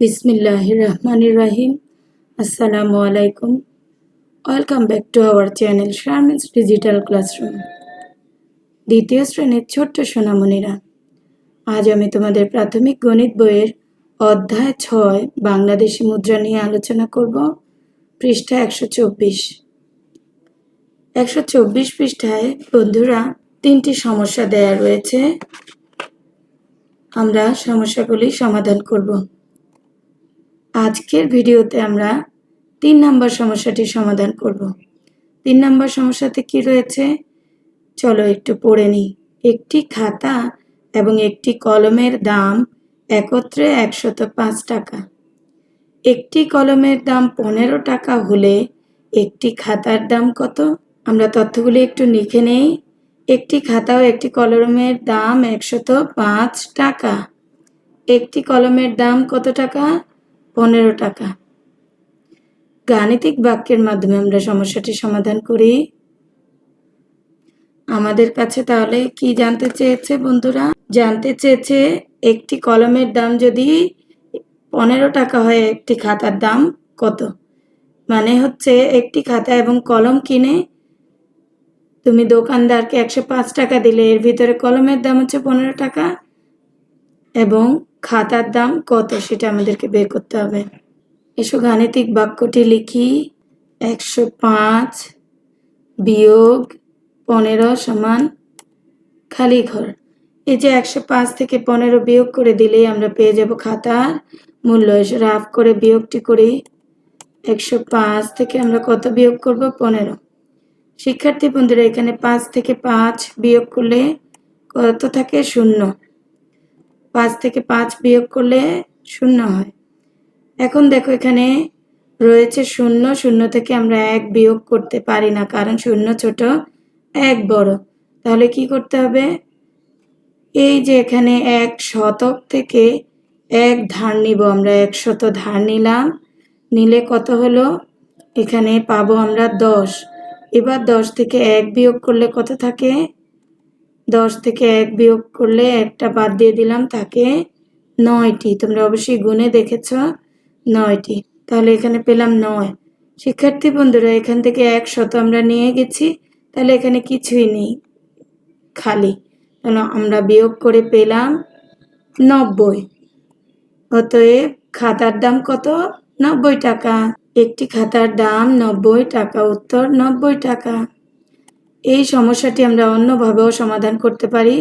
বিসমিল্লাহ রহমান রাহিম আসসালামু আলাইকুম welcome back to our channel Sharmin's digital classroom. দ্বিতীয় শ্রেণির ছোট্ট সোনামণিরা, আজ আমি তোমাদের প্রাথমিক গণিত বইয়ের অধ্যায় ছয়, বাংলাদেশি মুদ্রা নিয়ে আলোচনা করব, পৃষ্ঠা একশো চব্বিশ। একশো চব্বিশ পৃষ্ঠায় বন্ধুরা তিনটি সমস্যা দেয়া রয়েছে। আমরা সমস্যাগুলি সমাধান করব। আজকের ভিডিওতে আমরা তিন নম্বর সমস্যাটি সমাধান করব। তিন নম্বর সমস্যাতে কি রয়েছে? চলো একটু পড়ে নিই। একটি খাতা এবং একটি কলমের দাম একত্রে একশত পাঁচ টাকা। একটি কলমের দাম পনেরো টাকা হলে একটি খাতার দাম কত? আমরা তথ্যগুলি একটু লিখে নেই। একটি খাতা ও একটি কলমের দাম একশত পাঁচ টাকা। একটি কলমের দাম কত টাকা? পনেরো টাকা। গাণিতিক বাক্যের মাধ্যমে আমরা সমস্যাটি সমাধান করি। আমাদের কাছে তাহলে কি জানতে চেয়েছে বন্ধুরা? জানতে চেয়েছে একটি কলমের দাম যদি পনেরো টাকা হয়, একটি খাতার দাম কত? মানে হচ্ছে একটি খাতা এবং কলম কিনে তুমি দোকানদারকে একশো পাঁচ টাকা দিলে, এর ভিতরে কলমের দাম হচ্ছে পনেরো টাকা এবং খাতার দাম কত সেটা আমাদেরকে বের করতে হবে। এসো গাণিতিক বাক্যটি লিখি। একশো পাঁচ বিয়োগ পনেরো সমান খালি ঘর। এই যে একশো পাঁচ থেকে পনেরো বিয়োগ করে দিলেই আমরা পেয়ে যাব খাতার মূল্য। এসে রাফ করে বিয়োগটি করি। একশো পাঁচ থেকে আমরা কত বিয়োগ করব? পনেরো। শিক্ষার্থী বন্ধুরা, এখানে পাঁচ থেকে পাঁচ বিয়োগ করলে কত থাকে? শূন্য। পাঁচ থেকে পাঁচ বিয়োগ করলে শূন্য হয়। এখন দেখো এখানে রয়েছে শূন্য শূন্য থেকে আমরা এক বিয়োগ করতে পারি না, কারণ শূন্য ছোট এক বড়। তাহলে কি করতে হবে? এই যে এখানে এক শতক থেকে এক ধার নিব, আমরা এক শত ধার নিলাম, নিলে কত হলো? এখানে পাবো আমরা দশ। এবার দশ থেকে এক বিয়োগ করলে কত থাকে? দশ থেকে এক বিয়োগ করলে একটা বাদ দিয়ে দিলাম, তাকে নয়টি। তোমরা অবশ্যই গুণে দেখেছ নয়টি। তাহলে এখানে পেলাম নয়। শিক্ষার্থী বন্ধুরা, এখান থেকে এক শত আমরা নিয়ে গেছি। তাহলে এখানে কিছুই নেই, খালি। তাহলে আমরা বিয়োগ করে পেলাম নব্বই। অতএব খাতার দাম কত? নব্বই টাকা। একটি খাতার দাম নব্বই টাকা, উত্তর নব্বই টাকা। এই সমস্যাটি আমরা অন্যভাবেও সমাধান করতে পারি।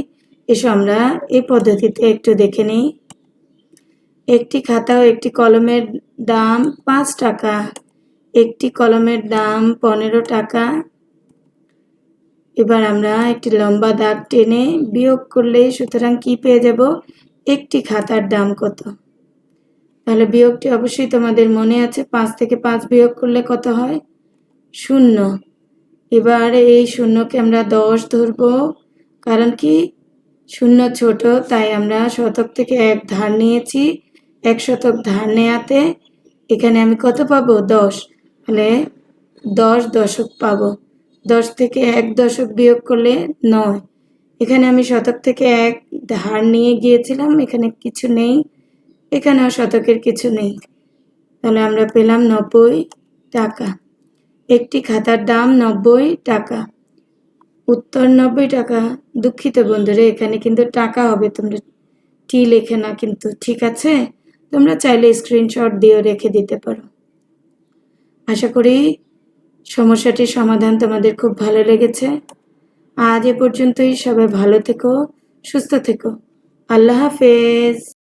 এসো আমরা এই পদ্ধতিতে একটু দেখে নিই। একটি খাতা ও একটি কলমের দাম পাঁচ টাকা। একটি কলমের দাম পনেরো টাকা। এবার আমরা একটি লম্বা দাগ টেনে বিয়োগ করলে সুতরাং কি পেয়ে যাব? একটি খাতার দাম কত? তাহলে বিয়োগটি অবশ্যই তোমাদের মনে আছে। পাঁচ থেকে পাঁচ বিয়োগ করলে কত হয়? শূন্য। এবার এই শূন্যকে আমরা দশ ধরব, কারণ কি শূন্য ছোট, তাই আমরা শতক থেকে এক ধার নিয়েছি। এক শতক ধার নেয়াতে এখানে আমি কত পাবো? দশ। তাহলে দশ দশক পাবো। দশ থেকে এক দশক বিয়োগ করলে নয়। এখানে আমি শতক থেকে এক ধার নিয়ে গিয়েছিলাম, এখানে কিছু নেই। এখানেও শতকের কিছু নেই। তাহলে আমরা পেলাম নব্বই টাকা। একটি খাতার দাম নব্বই টাকা। উত্তর নব্বই টাকা। দুঃখিত বন্ধুরা, এখানে কিন্তু টাকা হবে। তোমরা টি লেখে না কিন্তু, ঠিক আছে? তোমরা চাইলে স্ক্রিনশট দিয়েও রেখে দিতে পারো। আশা করি সমস্যাটির সমাধান তোমাদের খুব ভালো লেগেছে। আজ এ পর্যন্তই। সবাই ভালো থেকো, সুস্থ থেকো। আল্লাহ হাফেজ।